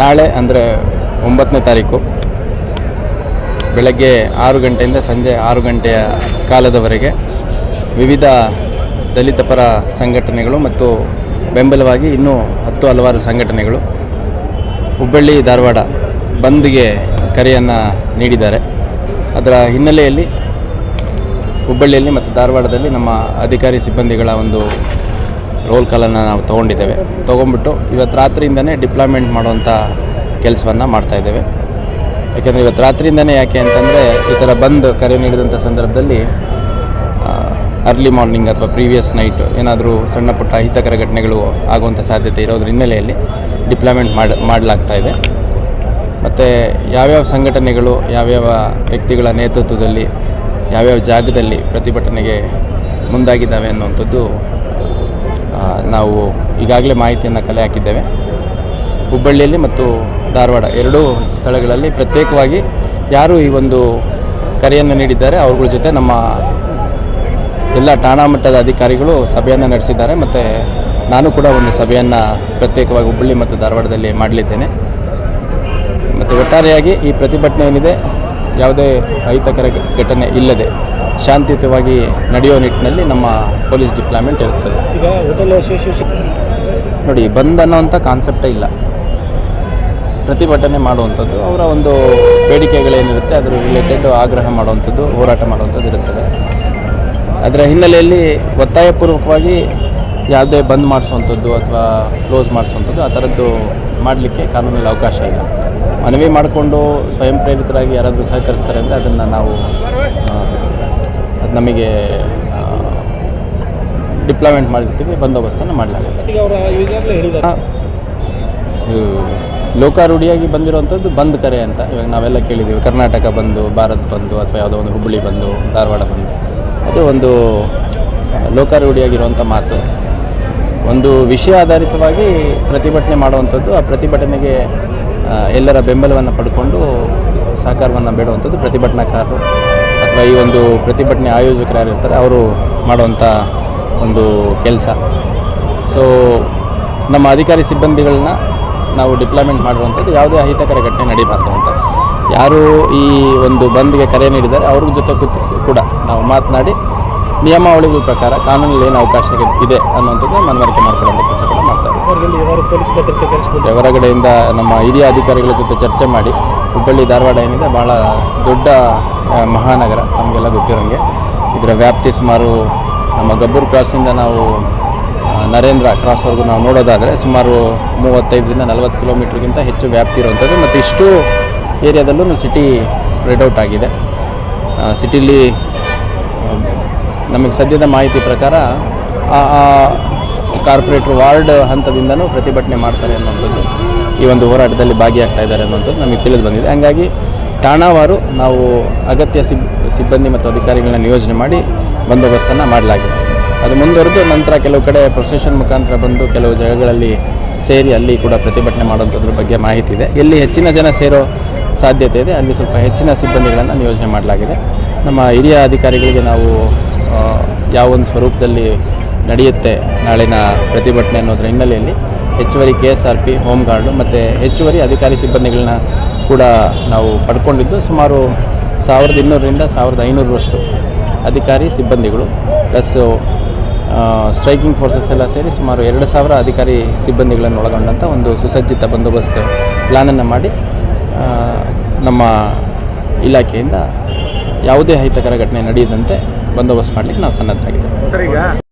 ನಾಳೆ ಅಂದರೆ ಒಂಬತ್ತನೇ ತಾರೀಕು. ಬೆಳಗ್ಗೆ ಆರು ಗಂಟೆಯಿಂದ ಸಂಜೆ ಆರು ಗಂಟೆಯ ಕಾಲದವರೆಗೆ ವಿವಿಧ ದಲಿತ ಪರ ಸಂಘಟನೆಗಳು ಮತ್ತು ಬೆಂಬಲವಾಗಿ ಇನ್ನೂ ಹತ್ತು ಹಲವಾರು ಸಂಘಟನೆಗಳು ಹುಬ್ಬಳ್ಳಿ, ಧಾರವಾಡ ಬಂದ್ಗೆ ಕರೆಯನ್ನು ನೀಡಿದ್ದಾರೆ. ಅದರ ಹಿನ್ನೆಲೆಯಲ್ಲಿ ಹುಬ್ಬಳ್ಳಿಯಲ್ಲಿ ಮತ್ತು ಧಾರವಾಡದಲ್ಲಿ ನಮ್ಮ ಅಧಿಕಾರಿ ಸಿಬ್ಬಂದಿಗಳ ಒಂದು ರೋಲ್ ಕಾಲನ್ನು ನಾವು ತೊಗೊಂಡಿದ್ದೇವೆ. ತೊಗೊಂಡ್ಬಿಟ್ಟು ಇವತ್ತು ರಾತ್ರಿಯಿಂದನೇ ಡಿಪ್ಲಾಯ್ಮೆಂಟ್ ಮಾಡುವಂಥ ಕೆಲಸವನ್ನು ಮಾಡ್ತಾಯಿದ್ದೇವೆ ಯಾಕೆಂದರೆ ಇವತ್ತು ರಾತ್ರಿಯಿಂದನೇ ಯಾಕೆ ಅಂತಂದರೆ ಈ ಥರ ಬಂದು ಕರೆ ನೀಡಿದಂಥ ಸಂದರ್ಭದಲ್ಲಿ ಅರ್ಲಿ ಮಾರ್ನಿಂಗ್ ಅಥವಾ ಪ್ರೀವಿಯಸ್ ನೈಟ್ ಏನಾದರೂ ಸಣ್ಣ ಪುಟ್ಟ ಅಹಿತಕರ ಘಟನೆಗಳು ಆಗುವಂಥ ಸಾಧ್ಯತೆ ಇರೋದ್ರ ಹಿನ್ನೆಲೆಯಲ್ಲಿ ಡಿಪ್ಲಾಯ್ಮೆಂಟ್ ಮಾಡಿ, ಮಾಡಲಾಗ್ತಾ ಇದೆ. ಮತ್ತು ಯಾವ್ಯಾವ ಸಂಘಟನೆಗಳು, ಯಾವ್ಯಾವ ವ್ಯಕ್ತಿಗಳ ನೇತೃತ್ವದಲ್ಲಿ, ಯಾವ್ಯಾವ ಜಾಗದಲ್ಲಿ ಪ್ರತಿಭಟನೆಗೆ ಮುಂದಾಗಿದ್ದಾವೆ ಅನ್ನುವಂಥದ್ದು ನಾವು ಈಗಾಗಲೇ ಮಾಹಿತಿಯನ್ನು ಕಲೆ ಹಾಕಿದ್ದೇವೆ. ಹುಬ್ಬಳ್ಳಿಯಲ್ಲಿ ಮತ್ತು ಧಾರವಾಡ ಎರಡೂ ಸ್ಥಳಗಳಲ್ಲಿ ಪ್ರತ್ಯೇಕವಾಗಿ ಯಾರು ಈ ಒಂದು ಕರೆಯನ್ನು ನೀಡಿದ್ದಾರೆ, ಅವ್ರಗಳ ಜೊತೆ ನಮ್ಮ ಎಲ್ಲ ಠಾಣಾ ಮಟ್ಟದ ಅಧಿಕಾರಿಗಳು ಸಭೆಯನ್ನು ನಡೆಸಿದ್ದಾರೆ. ಮತ್ತು ನಾನು ಕೂಡ ಒಂದು ಸಭೆಯನ್ನು ಪ್ರತ್ಯೇಕವಾಗಿ ಹುಬ್ಬಳ್ಳಿ ಮತ್ತು ಧಾರವಾಡದಲ್ಲಿ ಮಾಡಲಿದ್ದೇನೆ. ಮತ್ತು ಒಟ್ಟಾರೆಯಾಗಿ ಈ ಪ್ರತಿಭಟನೆ ಏನಿದೆ, ಯಾವುದೇ ಅಹಿತಕರ ಘಟನೆ ಇಲ್ಲದೆ ಶಾಂತಿಯುತವಾಗಿ ನಡೆಯೋ ನಿಟ್ಟಿನಲ್ಲಿ ನಮ್ಮ ಪೊಲೀಸ್ ಡಿಪ್ಲಾಯ್ಮೆಂಟ್ ಇರುತ್ತದೆ ಈಗ ಹೋಟೆಲ್ ಅಸೋಸಿಯೇಷನ್ ನೋಡಿ ಬಂದ್ ಅನ್ನೋವಂಥ ಕಾನ್ಸೆಪ್ಟೇ ಇಲ್ಲ. ಪ್ರತಿಭಟನೆ ಮಾಡುವಂಥದ್ದು ಅವರ ಒಂದು ಬೇಡಿಕೆಗಳೇನಿರುತ್ತೆ ಅದರ ರಿಲೇಟೆಡ್ ಆಗ್ರಹ ಮಾಡುವಂಥದ್ದು ಹೋರಾಟ ಮಾಡುವಂಥದ್ದು ಇರುತ್ತದೆ. ಅದರ ಹಿನ್ನೆಲೆಯಲ್ಲಿ ಒತ್ತಾಯಪೂರ್ವಕವಾಗಿ ಯಾವುದೇ ಬಂದ್ ಮಾಡಿಸುವಂಥದ್ದು ಅಥವಾ ಕ್ಲೋಸ್ ಮಾಡಿಸುವಂಥದ್ದು ಆ ಥರದ್ದು ಮಾಡಲಿಕ್ಕೆ ಕಾನೂನಲ್ಲಿ ಅವಕಾಶ ಇಲ್ಲ. ಮನವಿ ಮಾಡಿಕೊಂಡು ಸ್ವಯಂ ಪ್ರೇರಿತರಾಗಿ ಯಾರಾದರೂ ಸಹಕರಿಸ್ತಾರೆ ಅಂದರೆ ಅದನ್ನು ನಾವು ನಮಗೆ ಡಿಪ್ಲಾಯ್ಮೆಂಟ್ ಮಾಡಿರ್ತೀವಿ ಬಂದೋಬಸ್ತನ್ನು ಮಾಡಲಾಗುತ್ತೆ. ಲೋಕಾರೂಢಿಯಾಗಿ ಬಂದಿರುವಂಥದ್ದು ಬಂದ್ ಕರೆ ಅಂತ. ಇವಾಗ ನಾವೆಲ್ಲ ಕೇಳಿದ್ದೀವಿ ಕರ್ನಾಟಕ ಬಂದು ಭಾರತ್ ಬಂದು ಅಥವಾ ಯಾವುದೋ ಒಂದು ಹುಬ್ಬಳ್ಳಿ ಬಂದು ಧಾರವಾಡ ಬಂದು. ಅದು ಒಂದು ಲೋಕಾರೂಢಿಯಾಗಿರುವಂಥ ಮಾತು. ಒಂದು ವಿಷಯ ಆಧಾರಿತವಾಗಿ ಪ್ರತಿಭಟನೆ ಮಾಡುವಂಥದ್ದು ಆ ಪ್ರತಿಭಟನೆಗೆ ಎಲ್ಲರ ಬೆಂಬಲವನ್ನು ಪಡ್ಕೊಂಡು ಸಹಕಾರವನ್ನು ಬೇಡುವಂಥದ್ದು ಪ್ರತಿಭಟನಾಕಾರರು. ಅಥವಾ ಈ ಒಂದು ಪ್ರತಿಭಟನೆ ಆಯೋಜಕರು ಯಾರಿರ್ತಾರೆ ಅವರು ಮಾಡುವಂಥ ಒಂದು ಕೆಲಸ. ಸೊ ನಮ್ಮ ಅಧಿಕಾರಿ ಸಿಬ್ಬಂದಿಗಳನ್ನ ನಾವು ಡಿಪ್ಲಾಯ್ಮೆಂಟ್ ಮಾಡಿರುವಂಥದ್ದು ಯಾವುದೇ ಅಹಿತಕರ ಘಟನೆ ನಡೀಬಾರ್ದು ಅಂತ. ಯಾರು ಈ ಒಂದು ಬಂದ್ಗೆ ಕರೆ ನೀಡಿದ್ದಾರೆ, ಅವ್ರ ಜೊತೆ ಕೂತು ಕೂಡ ನಾವು ಮಾತನಾಡಿ, ನಿಯಮಾವಳಿಗಳ ಪ್ರಕಾರ ಕಾನೂನಲ್ಲಿ ಏನು ಅವಕಾಶ ಇದೆ ಅನ್ನುವಂಥದ್ದು ಮನವರಿಕೆ ಮಾಡ್ಕೊಳ್ಳುವಂಥ ಕೆಲಸ ಕೂಡ ಮಾಡ್ತಾರೆ ಹೊರಗಡೆಯಿಂದ ನಮ್ಮ ಹಿರಿಯ ಅಧಿಕಾರಿಗಳ ಜೊತೆ ಚರ್ಚೆ ಮಾಡಿ, ಹುಬ್ಬಳ್ಳಿ ಧಾರವಾಡ ಏನಿದೆ ಭಾಳ ದೊಡ್ಡ ಮಹಾನಗರ ನಮಗೆಲ್ಲ ಗೊತ್ತಿರೋಂಗೆ. ಇದರ ವ್ಯಾಪ್ತಿ ಸುಮಾರು, ನಮ್ಮ ಗಬ್ಬೂರು ಕ್ರಾಸಿಂದ ನಾವು ನರೇಂದ್ರ ಕ್ರಾಸ್ವರೆಗೂ ನಾವು ನೋಡೋದಾದರೆ ಸುಮಾರು ಮೂವತ್ತೈದರಿಂದ ನಲವತ್ತು ಕಿಲೋಮೀಟ್ರ್ಗಿಂತ ಹೆಚ್ಚು ವ್ಯಾಪ್ತಿ ಇರುವಂಥದ್ದು ಮತ್ತು ಇಷ್ಟು ಏರಿಯಾದಲ್ಲೂ ಸಿಟಿ ಸ್ಪ್ರೆಡ್ ಔಟ್ ಆಗಿದೆ. ಸಿಟಿಲಿ ನಮಗೆ ಸದ್ಯದ ಮಾಹಿತಿ ಪ್ರಕಾರ ಕಾರ್ಪೊರೇಟ್ರ್ ವಾರ್ಡ್ ಹಂತದಿಂದನೂ ಪ್ರತಿಭಟನೆ ಮಾಡ್ತಾರೆ ಅನ್ನುವಂಥದ್ದು ಈ ಒಂದು ಹೋರಾಟದಲ್ಲಿ ಭಾಗಿಯಾಗ್ತಾ ಇದ್ದಾರೆ ಅನ್ನುವಂಥದ್ದು ನಮಗೆ ತಿಳಿದು ಬಂದಿದೆ. ಹಂಗಾಗಿ ಠಾಣಾವಾರು ನಾವು ಅಗತ್ಯ ಸಿಬ್, ಸಿಬ್ಬಂದಿ ಮತ್ತು ಅಧಿಕಾರಿಗಳನ್ನ ನಿಯೋಜನೆ ಮಾಡಿ ಬಂದೋಬಸ್ತನ್ನು ಮಾಡಲಾಗಿದೆ. ಅದು ಮುಂದುವರೆದು ನಂತರ ಕೆಲವು ಕಡೆ ಪ್ರೊಸೆಷನ್ ಮುಖಾಂತರ ಬಂದು ಕೆಲವು ಜಾಗಗಳಲ್ಲಿ ಸೇರಿ ಅಲ್ಲಿ ಕೂಡ ಪ್ರತಿಭಟನೆ ಮಾಡುವಂಥದ್ರ ಬಗ್ಗೆ ಮಾಹಿತಿ ಇದೆ. ಎಲ್ಲಿ ಹೆಚ್ಚಿನ ಜನ ಸೇರೋ ಸಾಧ್ಯತೆ ಇದೆ, ಅಲ್ಲಿ ಸ್ವಲ್ಪ ಹೆಚ್ಚಿನ ಸಿಬ್ಬಂದಿಗಳನ್ನು ನಿಯೋಜನೆ ಮಾಡಲಾಗಿದೆ. ನಮ್ಮ ಹಿರಿಯ ಅಧಿಕಾರಿಗಳಿಗೆ ನಾವು ಯಾವ ಒಂದು ಸ್ವರೂಪದಲ್ಲಿ ನಡೆಯುತ್ತೆ ನಾಳಿನ ಪ್ರತಿಭಟನೆ ಅನ್ನೋದ್ರ ಹಿನ್ನೆಲೆಯಲ್ಲಿ ಹೆಚ್ಚುವರಿ K S R P, home guard ಮತ್ತು ಹೆಚ್ಚುವರಿ ಅಧಿಕಾರಿ ಸಿಬ್ಬಂದಿಗಳನ್ನ ಕೂಡ ನಾವು ಪಡ್ಕೊಂಡಿದ್ದು ಸುಮಾರು ಸಾವಿರದ ಇನ್ನೂರರಿಂದ ಸಾವಿರದ ಐನೂರರಷ್ಟು ಅಧಿಕಾರಿ ಸಿಬ್ಬಂದಿಗಳು ಪ್ಲಸ್ಸು ಸ್ಟ್ರೈಕಿಂಗ್ ಫೋರ್ಸಸ್ ಎಲ್ಲ ಸೇರಿ ಸುಮಾರು ಎರಡು ಸಾವಿರ ಅಧಿಕಾರಿ ಸಿಬ್ಬಂದಿಗಳನ್ನು ಒಳಗೊಂಡಂಥ ಒಂದು ಸುಸಜ್ಜಿತ ಬಂದೋಬಸ್ತ್ ಪ್ಲ್ಯಾನನ್ನು ಮಾಡಿ ನಮ್ಮ ಇಲಾಖೆಯಿಂದ ಯಾವುದೇ ಅಹಿತಕರ ಘಟನೆ ನಡೆಯದಂತೆ ಬಂದೋಬಸ್ತ್ ಮಾಡಲಿಕ್ಕೆ ನಾವು ಸನ್ನದ್ಧರಾಗಿದ್ದೇವೆ. ಸರ್